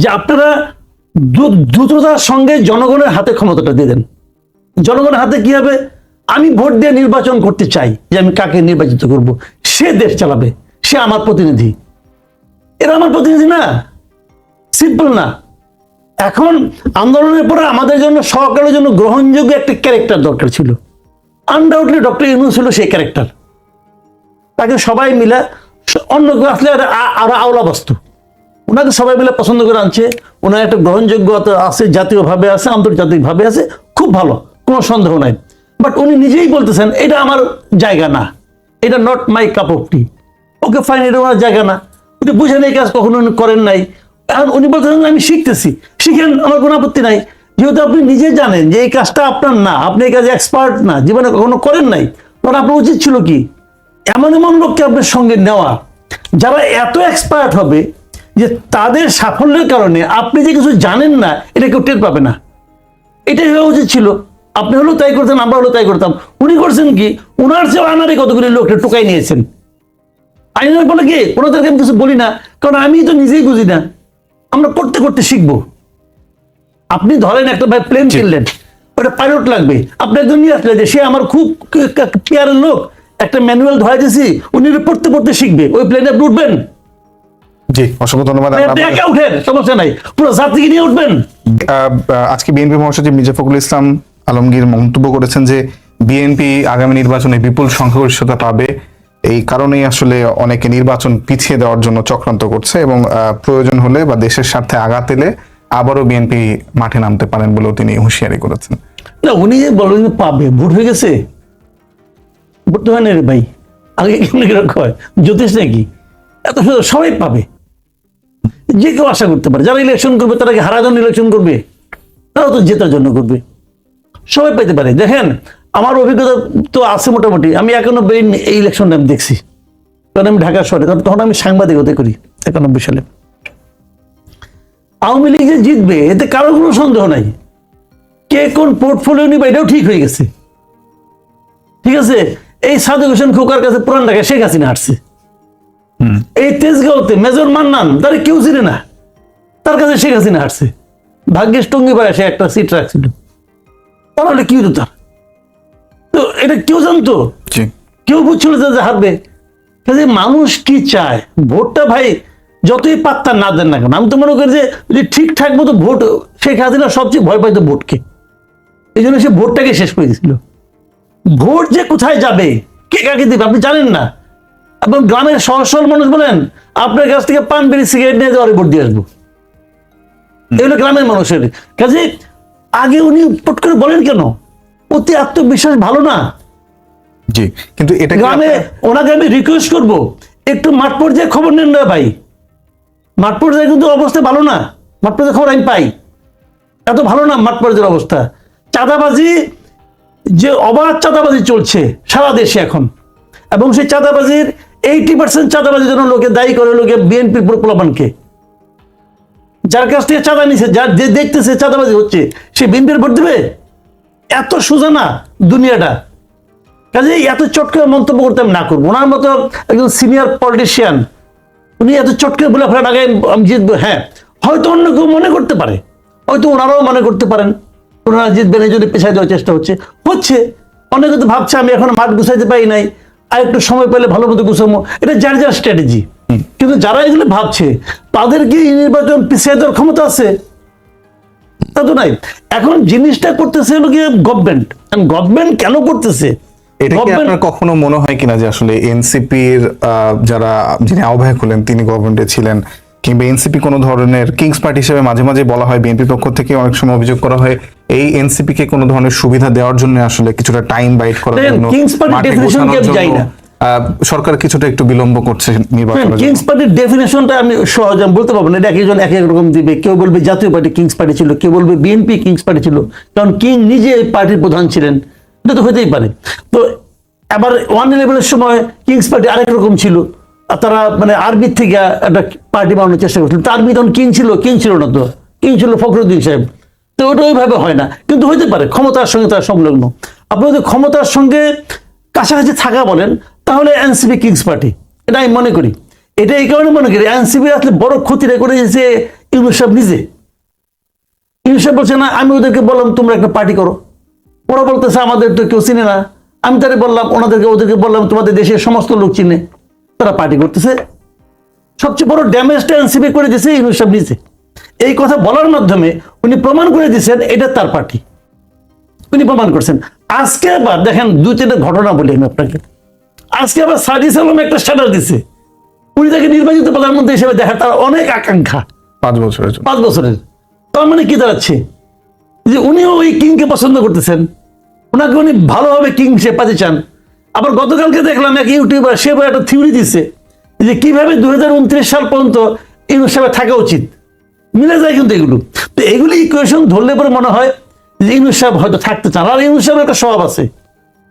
যে আপনারা দ্রুততার সঙ্গে জনগণের হাতে ক্ষমতাটা দিয়ে দেন। জনগণের হাতে কি হবে? আমি ভোট দিয়ে নির্বাচন করতে চাই যে আমি কাকে নির্বাচিত করব। সে দেশ চালাবে, সে আমার প্রতিনিধি। এরা আমার প্রতিনিধি না। সিম্পল না। এখন আন্দোলনের পরে আমাদের জন্য সরকারের জন্য গ্রহণযোগ্য একটা ক্যারেক্টার দরকার ছিল। আনডাউটলি ডক্টর ইউনুস ছিল সেই ক্যারেক্টার তাকে সবাই মিলে, অন্য কেউ আসলে আর- আরও আওলা বস্তু। ওনাকে সবাই মিলে পছন্দ করে আনছে। ওনার একটা গ্রহণযোগ্যতা আছে, জাতীয়ভাবে আছে, আন্তর্জাতিকভাবে আছে, খুব ভালো, কোনো সন্দেহ নাই। বাট উনি নিজেই বলতেছেন, এটা আমার জায়গা না, এটা not my cup of tea okay fine এটা ওনার জায়গা না। উনি বুঝেন এই কাজ কখনো উনি করেন নাই। এখন উনি বলতেছেন, আমি শিখতেছি। শিখেন, আমার কোনো আপত্তি নাই। যেহেতু আপনি নিজে জানেন যে এই কাজটা আপনার না, আপনি এই কাজে এক্সপার্ট না, জীবনে কখনো করেন নাই তখন আপনার উচিত ছিল কি? এমন এমন লোককে আপনার সঙ্গে নেওয়া। যারা এত এক্সপার্ট হবে যে তাদের সাফল্যের কারণে আপনি যে কিছু জানেন না এটা কেউ টের পাবে না। এটাই হওয়া উচিত ছিল। আপনি হলেও তাই করতেন আমরা হলেও তাই করতাম। উনি করছেন কি? উনার চেয়ে আনারে কতগুলি লোককে টোকাই নিয়েছেন। আইনের বলে কি? ওনাদেরকে আমি কিছু বলি না কারণ আমি তো নিজেই বুঝি না। আমরা করতে করতে শিখব। আপনি ধরেন একটা ভাই প্লেন কিনলেন ওটা পাইলট লাগবে। আপনি একজন নিয়ে আসলে যে সে আমার খুব পেয়ারের লোক। একটা ম্যানুয়াল ধরা দিয়েছি উনি পড়তে পড়তে শিখবে। ওই প্লেনে আপনি উঠবেন। জি অসংখ্য ধন্যবাদ। একা উঠেন সমস্যা নাই। পুরো জাতিকে নিয়ে উঠবেন। আজকে বিএনপি মহাসচিব মির্জা ফখরুল ইসলাম আলমগীর মন্তব্য করেছেন যে বিএনপি আগামী নির্বাচনে বিপুল সংখ্যাগরিষ্ঠতা পাবে। এই কারণেই আসলে অনেকে নির্বাচন পিছিয়ে দেওয়ার জন্য চক্রান্ত করছে এবং প্রয়োজন হলে বা দেশের স্বার্থে আঘাত এলে আবারও বিএনপি মাঠে নামতে পারেন বলেও তিনি হুঁশিয়ারি করেছেন। না উনি বলেন পাবে ভোট হয়ে গেছে। ভোট তো হয় না রে ভাই। আগে কেমন কীরকম হয়? জ্যোতিষ নাকি? এত সবাই পাবে। যে কেউ আশা করতে পারে, যারা ইলেকশন করবে, তারা কি হারার জন্য ইলেকশন করবে? তারা তো জেতার জন্য করবে। সবাই পেতে পারে। দেখেন, আমার অভিজ্ঞতা তো আছে মোটামুটি। আমি একানব্বই এই ইলেকশনটা আমি দেখছি। কারণ আমি ঢাকা শহরে, কারণ তখন আমি সাংবাদিকতা করি একানব্বই সালে। আওয়ামী লীগ যে জিতবে, এতে কারোর কোনো সন্দেহ নাই। কে কোন পোর্টফোলিও নিবে, এটাও ঠিক হয়ে গেছে। ঠিক আছে? এই সাদু হোসেন খোকার কাছে পুরান ঢাকায় শেখ হাসিনা হাঁটছে এই তেজগাঁওতে মেজর মান্নান তার কেউ চিনে না। তার কাছে শেখ হাসিনা হাঁটছে ভাগ্যেশ টঙ্গি পাড়ায় সে একটা সিট রাখছিল। তাহলে কি হতো তার? তো এটা কেউ জানতো? কেউ বুঝছিল যে যে হারবে? কাজে মানুষ কি চায়? ভোটটা ভাই যতই পাত্তা না দেন না কেন আমি তো মনে করি যে যদি ঠিকঠাক মতো ভোট শেখ হাসিনা সবচেয়ে ভয় পাইতো ভোটকে। এই জন্য সে ভোটটাকে শেষ করে দিয়েছিল। ভোট যে কোথায় যাবে কে কাকে দেবে আপনি জানেন না। এবং গ্রামের সহজ সরল মানুষ বলেন আপনার কাছ থেকে পান বেরি সিগারেট নিয়ে যাওয়ার ভোট দিয়ে আসব। এগুলো গ্রামের মানুষের। কাজে আগে উনি পট করে বলেন কেন? অতি আত্মবিশ্বাস ভালো না। জি কিন্তু এটা গ্রামে ওনাকে আমি রিকোয়েস্ট করব একটু মাঠ পর্যায়ে খবর নেন না ভাই। মাঠ পর্যায়ে কিন্তু অবস্থা ভালো না। মাঠ পর্যায়ে খবর আমি পাই। এত ভালো না মাঠ পর্যায়ের অবস্থা। চাঁদাবাজি যে অবাধ চাঁদাবাজি চলছে সারা দেশে এখন। এবং সেই চাঁদাবাজির এইটি পার্সেন্ট চাঁদাবাজির জন্য লোকে দায়ী করে লোকে বিএনপির প্রপ্লাবানকে যার কাছ থেকে চাঁদা নিছে, যার যে দেখতেছে চাঁদাবাজি হচ্ছে, সে বিএনপির ভোট দেবে? এত সোজা না দুনিয়াটা। কাজে এত চট করে মন্তব্য করতে আমি না করব। ওনার মতো একজন সিনিয়র পলিটিশিয়ান উনি এত চট করে বলে ফেলেন আগে আমি জিতবো। হ্যাঁ হয়তো অন্য কেউ মনে করতে পারে। হয়তো ওনারাও মনে করতে পারেন। ওনারা জিতবেন এই জন্য পেছাই দেওয়ার চেষ্টা হচ্ছে। হচ্ছে, অনেকে তো ভাবছে আমি এখন মাঠ গুছাইতে পারি নাই। আর একটু সময় পেলে ভালো মতো গুছাবো এটা যার যার স্ট্র্যাটেজি কিন্তু যারা এগুলো ভাবছে তাদের কি নির্বাচন পিছিয়ে দেওয়ার ক্ষমতা আছে। তা তো নাই। এখন জিনিসটা করতেছে হলো গিয়ে গভর্নমেন্ট গভর্নমেন্ট কেন করতেছে? এটা কি আপনার কখনো মনে হয় কিনা যে আসলে এনসিপির যারা যিনি আহ্বায়ক হলেন তিনি গভর্নমেন্টে ছিলেন কিংবা এনসিপি কোনো ধরনের কিংস পার্টি হিসেবে মাঝে মাঝে বলা হয় বিএনপি পক্ষ থেকে অনেক সময় অভিযোগ করা হয় এই এনসিপি কে কোনো ধরনের সুবিধা দেওয়ার জন্য আসলে কিছুটা টাইম বাইট করার জন্য মাঠে definition আমি না। সরকার কিছুটা একটু বিলম্ব করছে নির্বাচনের জন্য। কিংস পার্টির ডেফিনেশনটা আমি সহজে আমি বলতে পারব না। এটা এক একজন এক এক রকম দিবে। কেউ বলবে জাতীয় পার্টি কিংস পার্টি ছিল কেউ বলবে বিএনপি কিংস পার্টি ছিল। কারণ কিং নিজে এই পার্টির প্রধান ছিলেন। এটা তো হতেই পারে। তো আবার ওয়ান ইলেভেনের সময় কিংস পার্টি আরেক রকম ছিল। আর তারা মানে আরবির থেকে একটা পার্টি বানানোর চেষ্টা করছিল। আরবি তখন কিং ছিল। কিং ছিল না তো। কিং ছিল ফখরুদ্দিন সাহেব। তো ওটা ওইভাবে হয় না। কিন্তু হইতে পারে, ক্ষমতার সঙ্গে তার সংলগ্ন। আপনি যদি ক্ষমতার সঙ্গে কাছাকাছি থাকা বলেন, তাহলে এনসিপি কিংস পার্টি। এটা আমি মনে করি। এটা এই কারণে মনে করি, এনসিপি আসলে বড় ক্ষতিটা করে যে ইউনুস সাহেব নিজে। ইউনুস সাহেব বলছে, না, আমি ওদেরকে বললাম, তোমরা একটা পার্টি করো। ওরা বলতেছে, আমাদের তো কেউ চিনে না। আমি তাদের বললাম, ওনাদেরকে, ওদেরকে বললাম, তোমাদের দেশের সমস্ত লোক চিনে। তারা পার্টি করতেছে। সবচেয়ে বড় ড্যামেজটা এনসিপি করে দিয়েছে ইউনুস সাহেব নিজে। এই কথা বলার মাধ্যমে উনি প্রমাণ করে দিয়েছেন এটা তার পার্টি। উনি প্রমাণ করছেন। আজকে আবার দেখেন দুই তিনটা ঘটনা বলি আমি আপনাকে। আজকে আবার সাজিস আলম একটা স্ট্যাটাস দিছে। উনি তাকে নির্বাচিত প্রধানমন্ত্রী হিসেবে দেখার তার অনেক আকাঙ্ক্ষা। পাঁচ বছরের পাঁচ বছরের। তার মানে কি দাঁড়াচ্ছে? যে উনিও ওই কিংকে পছন্দ করতেছেন। ওনাকে উনি ভালোভাবে কিং হিসেবে পাতে চান। আবার গতকালকে দেখলাম এক ইউটিউবার সে একটা থিওরি দিচ্ছে যে কীভাবে দু হাজার উনত্রিশ সাল পর্যন্ত ইউনুস সাহেবের থাকা উচিত। মিলে যায় কিন্তু এগুলো। তো এগুলি ইকুয়েশন ধরলে পরে মনে হয় যে ইউনুস সাহেব হয়তো থাকতে চান। আর ইউনুস সাহেবের একটা স্বভাব আছে।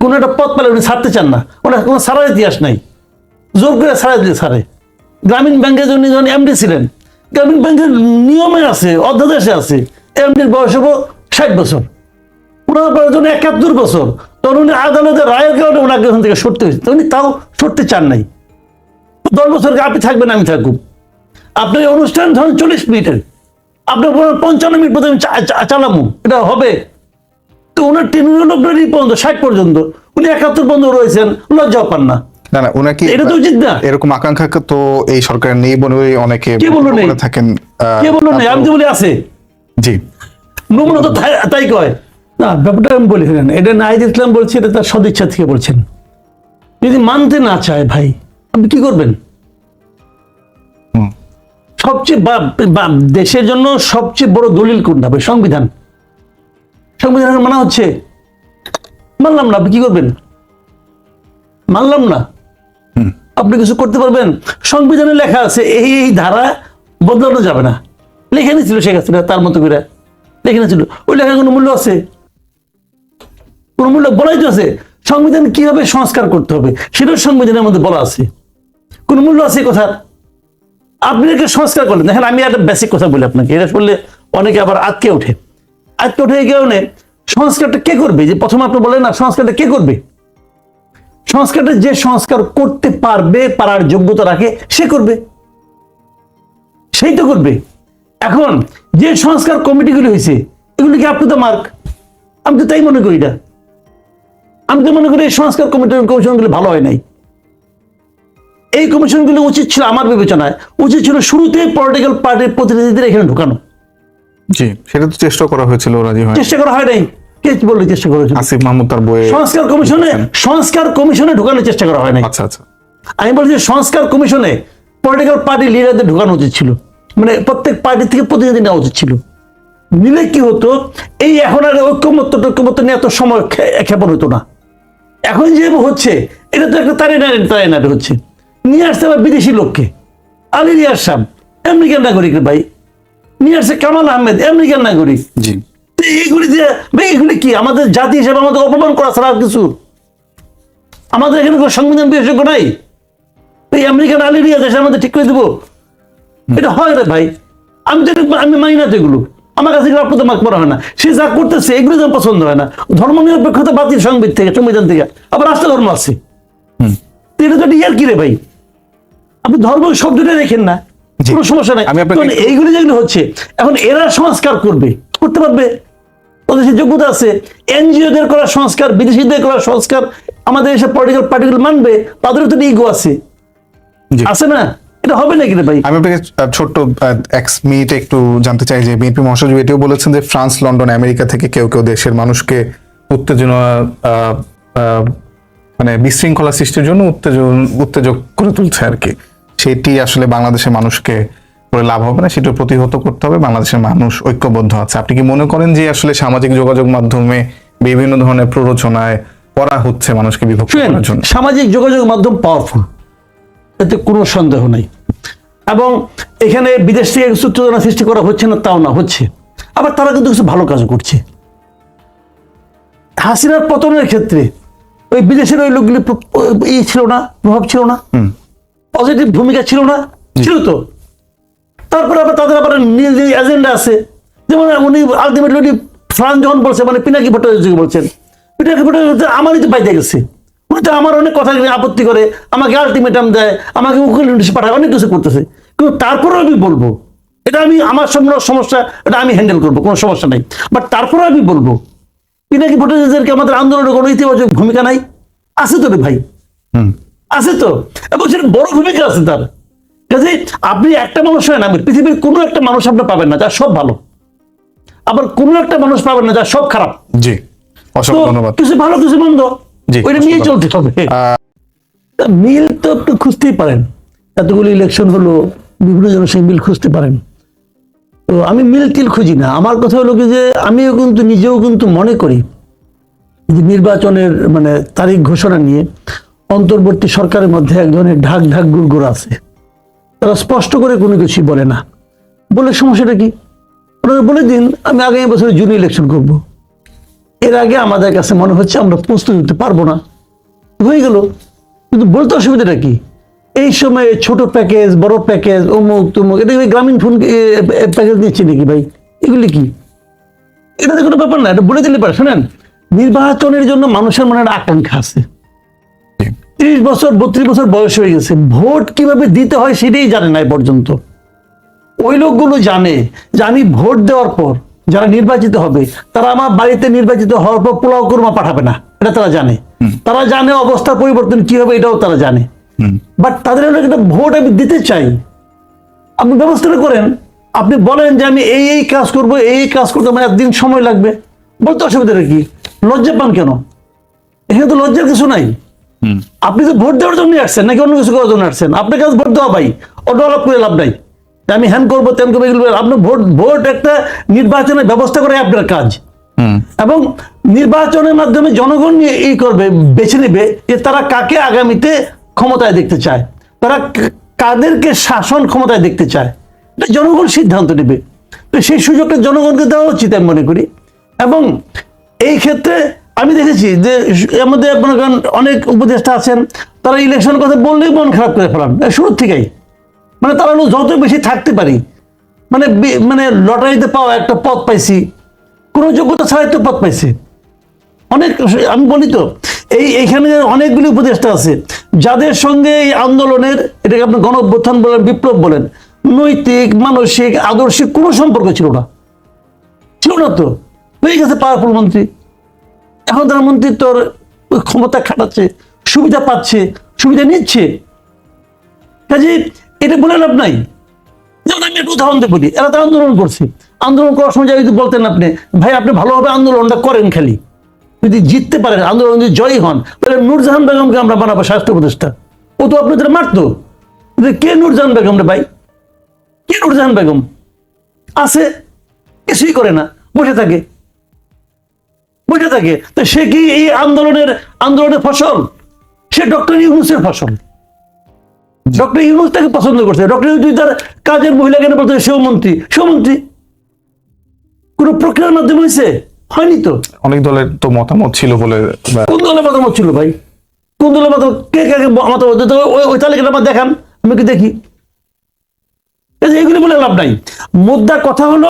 কোনো একটা পথ পেলে উনি ছাড়তে চান না। ওনার কোনো সারার ইতিহাস নাই। জোর করে ছাড়া দিলে ছাড়ে। গ্রামীণ ব্যাংকের জন্য যখন এমডি ছিলেন, গ্রামীণ ব্যাংকের নিয়মে আছে, অধ্যাদেশে আছে। এমডির বয়স হব ষাট বছর। ওনার বয়স যখন একাত্তর বছর, তখন উনি আদালতের রায়ের কারণে ওনাকে ওখান থেকে সরতে হয়েছে। উনি তাও সরতে চান নাই। দশ বছর আপনি থাকবেন, আমি থাকুক। আপনার অনুষ্ঠান ধরুন চল্লিশ মিনিটের। আপনার পঞ্চান্ন মিনিট প্রথমে চালামু এটা হবে। তো ওনার টেনুর আপনার এই পর্যন্ত ষাট পর্যন্ত। উনি একাত্তর পর্যন্ত রয়েছেন লজ্জাও পান না। না না ওনাকে এটা তো উচিত না। এরকম আকাঙ্ক্ষা তো এই সরকার নেই বলে অনেকে কে বলল নেই? থাকেন কে বলল না আমি তো বলি আছে। জি। নমুনা তো তাই- কয়। না ব্যাপারটা আমি বলি না। এটা নাহিদ ইসলাম বলছে এটা তার সদিচ্ছা থেকে বলছেন। যদি মানতে না চায় ভাই আপনি কি করবেন। সবচেয়ে দেশের জন্য সবচেয়ে বড় দলিল কোনটা ভাই? সংবিধান। সংবিধান মানা হচ্ছে মানলাম না আপনি কি করবেন? মানলাম না। আপনি কিছু করতে পারবেন? সংবিধানে লেখা আছে এই এই ধারা বদলানো যাবে না। লেখে নিয়েছিল শেখ হাসিনা তার মতো করে। লেখে নিয়েছিল। ওই লেখার কোনো মূল্য আছে? কোনো মূল্য বলাই তো আছে? সংবিধান কীভাবে সংস্কার করতে হবে? সেটাও সংবিধানের মধ্যে বলা আছে। কোন মূল্য আছে কথার? আপনি সংস্কার করলেন। দেখেন, আমি একটা বেসিক কথা বলি আপনাকে। এটা শুনলে অনেকে আবার আটকে ওঠে। আটকে ওঠে কারণে সংস্কারটা কে করবে? যে প্রথমে আপনি বলেন না, সংস্কারটা কে করবে? সংস্কারটা যে সংস্কার করতে পারবে, পারার যোগ্যতা রাখে, সে করবে। সেই তো করবে। এখন যে সংস্কার কমিটিগুলি হয়েছে, এগুলি কি আপনি তো মার্ক আমি তো তাই মনে করি না আমি তো মনে করি এই সংস্কার কমিটির কমিশনগুলি ভালো হয় নাই। এই কমিশনগুলো উচিত ছিল আমার বিবেচনায় উচিত ছিল শুরুতে পলিটিক্যাল পার্টির প্রতিনিধিদের এখানে ঢুকানো জি সেটা তো চেষ্টা করা হয়েছিল রাজি হয় চেষ্টা করা হয় নাই কে বললে চেষ্টা করেছিল আসিফ মাহমুদ তার বইয়ে সংস্কার কমিশনে সংস্কার কমিশনে ঢুকানোর চেষ্টা করা হয় নাই আচ্ছা আচ্ছা আমি বলছি সংস্কার কমিশনে পলিটিক্যাল পার্টি লিডারদের ঢুকানো উচিত ছিল মানে প্রত্যেক পার্টি থেকে প্রতিনিধি নেওয়া উচিত ছিল নিলে কি হতো এই এখন আর ঐক্যমত্য টৈক্যমত্য নিয়ে এত সময় ক্ষেপণ হতো না এখন যে হচ্ছে এটা তো একটা তারে নাড়ে তারে নাড়ে হচ্ছে নিয়ে আসতে হবে বিদেশি লোককে। আলী রিয়ার সাহেব আমেরিকান নাগরিক রে ভাই। নিয়ে আসছে কামাল আহমেদ আমেরিকান নাগরিক। জি। এইগুলি দিয়ে ভাই এগুলি কি? আমাদের জাতি হিসেবে আমাদের অপমান করা ছাড়া আর কিছু? আমাদের এখানে কোনো সংবিধান বিশেষজ্ঞ নাই? এই আমেরিকান আলিরিয়া দেশে আমাদের ঠিক করে দেবো। এটা হয় রে ভাই। আমি তো আমি মানি না তো এগুলো। আমার কাছে এগুলো আপনাদের মাক করা হয় না। সে যা করতেছে এগুলো আমার পছন্দ হয় না। ধর্ম নিরপেক্ষতা বাতিল সংবিধান থেকে সংবিধান থেকে। আবার রাষ্ট্র ধর্ম আছে এটা তো ইয়ার কি রে ভাই? আপনি ধর্ম শব্দটা দেখেন না। কোনো সমস্যা নাই। এইগুলো যেগুলো হচ্ছে এখন এরা সংস্কার করবে করতে পারবে। ওদের সে যোগ্যতা আছে এনজিওদের করা সংস্কার বিদেশিদের করা সংস্কার আমাদের এসব পলিটিক্যাল পার্টিগুলো মানবে তাদেরও তো ইগো আছে। আছে না? এটা হবে নাকি রে ভাই? আমি আপনাকে ছোট্ট এক মিনিটে একটু জানতে চাই যে বিএনপি মহাসচিব এটিও বলেছেন যে ফ্রান্স লন্ডন আমেরিকা থেকে কেউ কেউ দেশের মানুষকে উত্তেজনা আহ, আহ, মানে বিশৃঙ্খলা সৃষ্টির জন্য উত্তেজন উত্তেজক করে তুলছে আর কি। সেটি আসলে বাংলাদেশের মানুষকে করে লাভ হবে না সেটা প্রতিহত করতে হবে। বাংলাদেশের মানুষ ঐক্যবদ্ধ আছে। আপনি কি মনে করেন যে আসলে সামাজিক যোগাযোগ মাধ্যমে বিভিন্ন ধরনের প্ররোচনায় করা হচ্ছে মানুষকে বিভক্ত করার জন্য? সামাজিক যোগাযোগ মাধ্যম পাওয়ারফুল এতে কোনো সন্দেহ নেই। এবং এখানে বিদেশ থেকে কিছু উত্তেজনা সৃষ্টি করা হচ্ছে না তাও না হচ্ছে। আবার তারা কিন্তু কিছু ভালো কাজ করছে। হাসিনার পতনের ক্ষেত্রে ওই বিদেশের ওই লোকগুলি ই ছিল না প্রভাব ছিল না। হুম। পজিটিভ ভূমিকা ছিল না? ছিল তো। তারপরে আবার তাদের আবার নিজ নিজ এজেন্ডা আছে। যেমন উনি আলটিমেটলি উনি ফ্রান্স যখন বলছে মানে পিনাকি ভট্টাচার্য বলছেন পিনাকি ভট্টাচার্য আমারই তো পাইতে গেছে। উনি তো আমার অনেক কথা আপত্তি করে আমাকে আলটিমেটাম দেয় আমাকে উকিল নোটিশ পাঠায় অনেক কিছু করতেছে। কিন্তু তারপরেও আমি বলব এটা আমি আমার সামনে সমস্যা এটা আমি হ্যান্ডেল করব কোনো সমস্যা নাই। বাট তারপরে আমি বলব পিনাকি ভট্টাচার্যকে আমাদের আন্দোলনের কোনো ইতিবাচক ভূমিকা নাই? আছে তো রে ভাই। হুম। আছে তো। এবং সেটা বড় ভূমিকা আছে তার। কাজে আপনি একটা মানুষ হয় না পৃথিবীর কোনো একটা মানুষ আপনি পাবেন না যার সব ভালো। আবার কোনো একটা মানুষ পাবেন না যার সব খারাপ। জি অসংখ্য ধন্যবাদ। কিছু ভালো কিছু মন্দ ওইটা নিয়ে চলতে হবে। মিল তো একটু খুঁজতেই পারেন। এতগুলো ইলেকশন হলো বিভিন্ন জনের সঙ্গে মিল খুঁজতে পারেন। তো আমি মিল টিল খুঁজি না। আমার কথা হলো কি যে আমিও কিন্তু নিজেও কিন্তু মনে করি যে নির্বাচনের মানে তারিখ ঘোষণা নিয়ে অন্তর্বর্তী সরকারের মধ্যে এক ধরনের ঢাক ঢাক গুড়গুড় আছে। তারা স্পষ্ট করে কোনো কিছুই বলে না। বলে সমস্যাটা কি? ওনারা বলে দিন, আমি আগামী বছরে জুন ইলেকশন করব। এর আগে আমাদের কাছে মনে হচ্ছে আমরা প্রস্তুত নিতে পারব না। হয়ে গেল। কিন্তু বলতে অসুবিধাটা কি? এই সময়ে ছোট প্যাকেজ, বড় প্যাকেজ, অমুক তমুক এটা গ্রামীণ ফোন প্যাকেজ দিচ্ছি নাকি ভাই? এগুলি কি? এটা তো কোনো ব্যাপার না, এটা বলে দিলে পারে। শোনেন, নির্বাচনের জন্য মানুষের মনে একটা আকাঙ্ক্ষা আছে। তিরিশ বছর বত্রিশ বছর বয়স হয়ে গেছে। ভোট কীভাবে দিতে হয় সেটাই জানে না এ পর্যন্ত। ওই লোকগুলো জানে যে আমি ভোট দেওয়ার পর যারা নির্বাচিত হবে তারা আমার বাড়িতে নির্বাচিত হওয়ার পর পোলাও কোরমা পাঠাবে না। এটা তারা জানে। তারা জানে অবস্থার পরিবর্তন কি হবে এটাও তারা জানে। বাট তাদের একটা ভোট আমি দিতে চাই। আপনি ব্যবস্থাটা করেন। আপনি বলেন যে আমি এই এই কাজ করব এই এই কাজ করতে আমার একদিন সময় লাগবে। বলতে অসুবিধাটা কি? লজ্জা পান কেন? এখানে তো লজ্জার কিছু নাই। আপনি তো ভোট দেওয়ার জন্য আসছেন নাকি অন্য কিছু করার জন্য আসছেন? আপনার কাছে ভোট দেওয়া ভাই ওটা আলাপ করে লাভ নাই। আমি হ্যান করব তেন করব এগুলো আপনার ভোট ভোট একটা নির্বাচনের ব্যবস্থা করে আপনার কাজ। এবং নির্বাচনের মাধ্যমে জনগণ নিয়ে এই করবে বেছে নেবে যে তারা কাকে আগামীতে ক্ষমতায় দেখতে চায়। তারা কাদেরকে শাসন ক্ষমতায় দেখতে চায়। এটা জনগণ সিদ্ধান্ত নেবে। তো সেই সুযোগটা জনগণকে দেওয়া উচিত আমি মনে করি। এবং এই ক্ষেত্রে আমি দেখেছি যে এর মধ্যে করেন অনেক উপদেষ্টা আছেন, তারা ইলেকশন কথা বললেই মন খারাপ করে ফেলান। শুরুর থেকেই। মানে তারা যত বেশি থাকতে পারি মানে মানে লটারিতে পাওয়া একটা পথ পাইছি, কোনো যোগ্যতা ছাড়াই তো পথ পাইছি। অনেক, আমি বলি তো, এই, এইখানে অনেকগুলি উপদেষ্টা আছে, যাদের সঙ্গে এই আন্দোলনের, এটাকে আপনি গণ অভ্যুত্থান বলেন, বিপ্লব বলেন, নৈতিক, মানসিক, আদর্শিক কোনো সম্পর্ক ছিল না। ছিল না তো। হয়ে গেছে পাওয়ারফুল মন্ত্রী। এখন তারা মন্ত্রী তোর ক্ষমতা খাটাচ্ছে, সুবিধা পাচ্ছে, সুবিধা নিচ্ছে। কাজে এটা বলে লাভ নাই। যেমন আমি একটা উদাহরণ বলি, এরা তো আন্দোলন করছে। আন্দোলন করার সময় যদি বলতেন আপনি, ভাই, আপনি ভালোভাবে আন্দোলনটা করেন খালি। যদি জিততে পারেন, আন্দোলন যদি জয়ী হন, তাহলে নূরজাহান বেগমকে আমরা বানাবো স্বাস্থ্য উপদেষ্টা ও তো আপনাদের মারতো। কে নূরজাহান বেগম রে ভাই? কে নূরজাহান বেগম? আছে? কিছুই করে না। বসে থাকে। বসে থাকে। তো সে কি এই আন্দোলনের আন্দোলনের ফসল? সে ডক্টর ইউনুসের ফসল। ডক্টর ইউনুস তাকে পছন্দ করছে। ডক্টর ইউনুস তার কাজের মহিলা কেন বলতে সেও মন্ত্রী সেও মন্ত্রী কোন প্রক্রিয়ার মাধ্যমে হয়েছে? হয়নি তো। অনেক দলের তো মতামত ছিল বলে কোন দলের মতামত ছিল ভাই? কোন দলের মতামত? কে কে মতামত? ওই তালিকাটা আমার দেখান। আমি কি দেখি? এগুলি বলে লাভ নাই। মুদ্রা কথা হলো